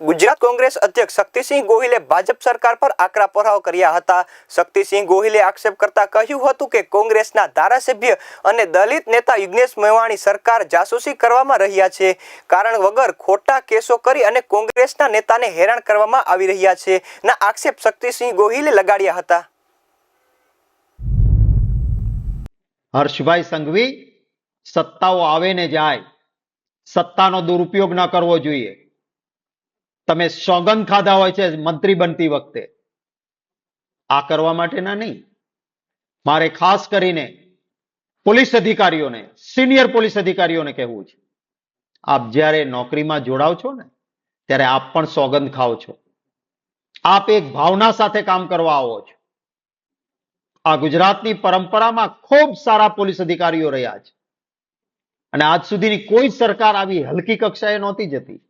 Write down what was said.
ગુજરાત કોંગ્રેસ અધ્યક્ષ શક્તિસિંહ ગોહિલે ભાજપ સરકાર પર આકરા પ્રહારો કર્યા હતા. શક્તિસિંહ ગોહિલે આક્ષેપ કરતા કહ્યું હતું કે કોંગ્રેસના ધારાસભ્ય અને દલિત નેતા યુજ્ઞેશ મેવાણી સરકાર જાસૂસી કરવામાં રહ્યા છે. કારણ વગર ખોટા કેસો કરી અને કોંગ્રેસના નેતાને હેરાન કરવામાં આવી રહ્યા છે. ના આક્ષેપ શક્તિસિંહ ગોહિલે લગાડ્યા હતા. હર્ષભાઈ સંઘવી, સત્તાઓ આવે ને જાય. સત્તાનો દુરુપયોગ ન કરવો જોઈએ. તમે સોગંદ ખાધા હોય છે, મંત્રી બનતી વખતે. આ કરવા માટેના નહીં. મારે ખાસ કરીને પોલીસ અધિકારીઓને, સિનિયર પોલીસ અધિકારીઓને કહેવું છે. આપ જ્યારે નોકરીમાં જોડાવ છો ને, ત્યારે આપ પણ સોગંદ ખાઓ છો. આપ એક ભાવના સાથે કામ કરવા આવો છો. આ ગુજરાતની પરંપરામાં ખૂબ સારા પોલીસ અધિકારીઓ રહ્યા છે. અને આજ સુધીની કોઈ સરકાર આવી હલકી કક્ષાએ નહોતી જતી.